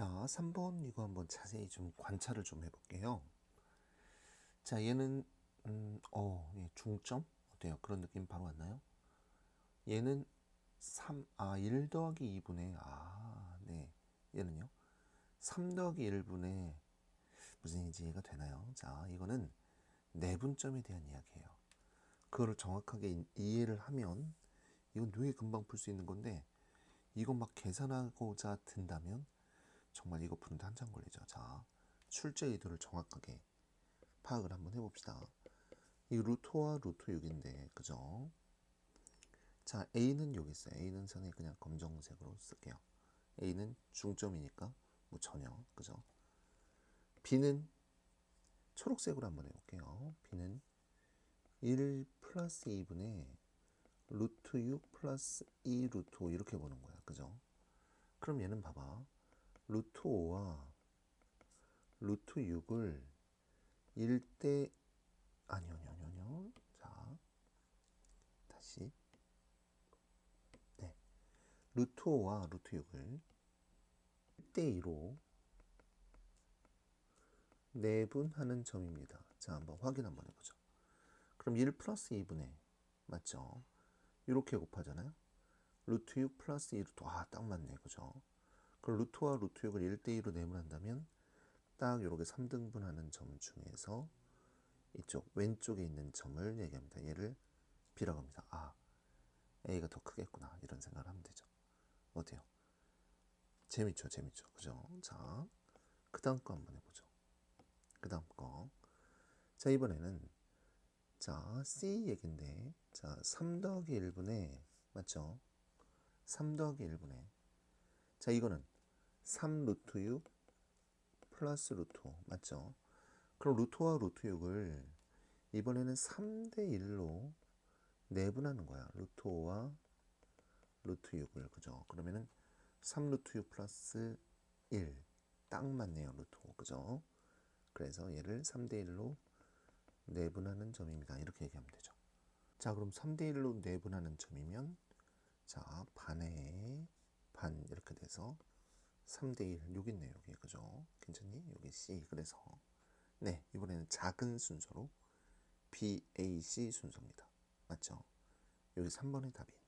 자, 3번 이거 한번 자세히 좀 관찰을 좀 해볼게요. 자, 얘는 음, 어, 예, 중점 어때요? 그런 느낌 바로 왔나요? 얘는 3, 아, 1 더하기 2분의 아, 네. 얘는요? 3 더하기 1분의 무슨 얘기인지 이해가 되나요? 자, 이거는 내분점에 대한 이야기예요. 그거를 정확하게 이- 이해를 하면 이건 되게 금방 풀 수 있는 건데 이거 막 계산하고자 든다면 정말 이거 푸는데 한참 걸리죠. 자, 출제 의도를 정확하게 파악을 한번 해봅시다. 이 루트와 루트 6인데, 그죠? 자, A는 여기 있어요. A는 선에 그냥 검정색으로 쓸게요. A는 중점이니까 뭐 전혀, 그죠? B는 초록색으로 한번 해볼게요. B는 1 플러스 2분의 루트 6 플러스 2 루트 5 이렇게 보는 거야. 그죠? 그럼 얘는 봐봐. 루트 5와 루트 6을 1대 아니요, 아니요, 아니요, 아니요. 자, 다시. 네. 루트 5와 루트 6을 1대 2로 내분하는 점입니다. 자, 한번 확인 한번 해보죠. 그럼 1 플러스 2분의 맞죠? 이렇게 곱하잖아요. 루트 6 플러스 2 루트 아, 딱 맞네. 그죠? 그럼 루트와 루트 6을 1대2로 내분한다면 딱 이렇게 3등분 하는 점 중에서 이쪽 왼쪽에 있는 점을 얘기합니다. 얘를 B라고 합니다. 아, A가 더 크겠구나. 이런 생각을 하면 되죠. 어때요? 재밌죠? 재밌죠? 그죠? 자, 그 다음 거 한번 해보죠. 그 다음 거. 자, 이번에는 자, C 얘긴데 자, 3 더하기 1분의 맞죠? 3 더하기 1분의 자, 이거는 3 루트 6 플러스 루트 5 맞죠? 그럼 루트와 루트 6을 이번에는 3대 1로 내분하는 거야. 루트 5와 루트 6을 그죠? 그러면은 3 루트 6 플러스 1 딱 맞네요. 루트 5 그죠? 그래서 얘를 3대 1로 내분하는 점입니다. 이렇게 얘기하면 되죠. 자, 그럼 3대 1로 내분하는 점이면 자, 반에 반 이렇게 돼서 3대 1 여기 있네요. 여기 그죠? 괜찮니? 여기 C. 그래서 네, 이번에는 작은 순서로 B, A, C 순서입니다. 맞죠? 여기 3번의 답이에요.